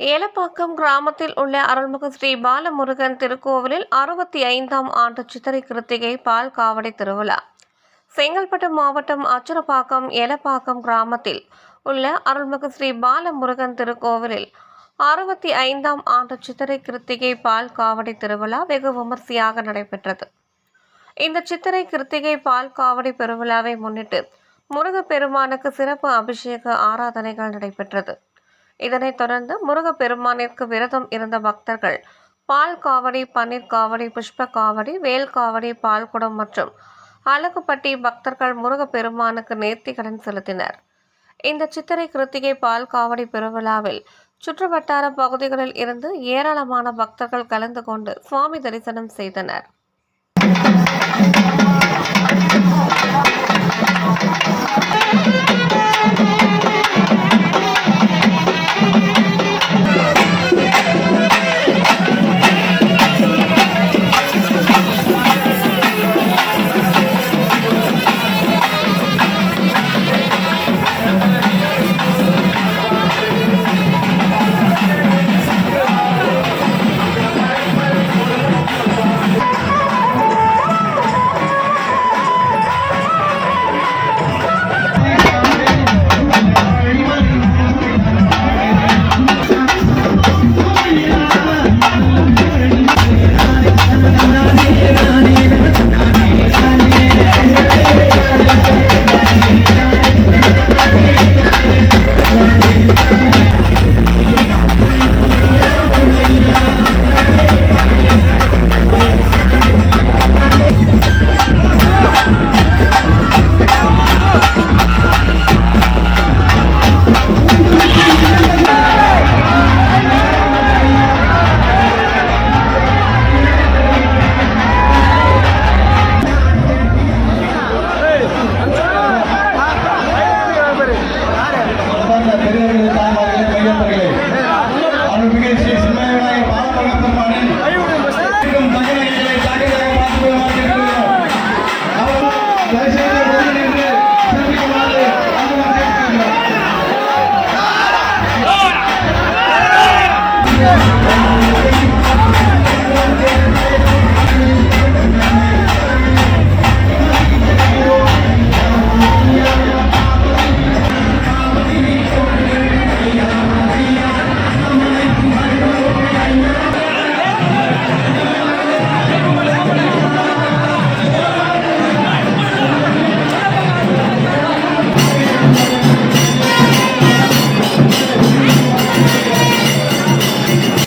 ஏலப்பாக்கம் கிராமத்தில் உள்ள அருள்மிகு ஸ்ரீ பாலமுருகன் திருக்கோவிலில் அறுபத்தி ஐந்தாம் ஆண்டு சித்திரை கிருத்திகை பால் காவடி திருவிழா. செங்கல்பட்டு மாவட்டம் அச்சுரப்பாக்கம் ஏலப்பாக்கம் கிராமத்தில் உள்ள அருள்மிகு ஸ்ரீ பாலமுருகன் திருக்கோவிலில் அறுபத்தி ஐந்தாம் ஆண்டு சித்திரை கிருத்திகை பால் காவடி திருவிழா வெகு விமர்சையாக நடைபெற்றது. இந்த சித்திரை கிருத்திகை பால் காவடி பெருவிழாவை முன்னிட்டு முருகப்பெருமானுக்கு சிறப்பு அபிஷேக ஆராதனைகள் நடைபெற்றது. இதனைத் தொடர்ந்து முருகப்பெருமானிற்கு விரதம் இருந்த பக்தர்கள் பால் காவடி பன்னீர் காவடி புஷ்ப காவடி வேல் காவடி பால்குடம் மற்றும் அழகுப்பட்டி பக்தர்கள் முருகப்பெருமானுக்கு நேர்த்திக்கடன் செலுத்தினர். இந்த சித்திரை கிருத்திகை பால் காவடி பெருவிழாவில் சுற்றுவட்டார பகுதிகளில் இருந்து ஏராளமான பக்தர்கள் கலந்து கொண்டு சுவாமி தரிசனம் செய்தனர். அன்பார்ந்த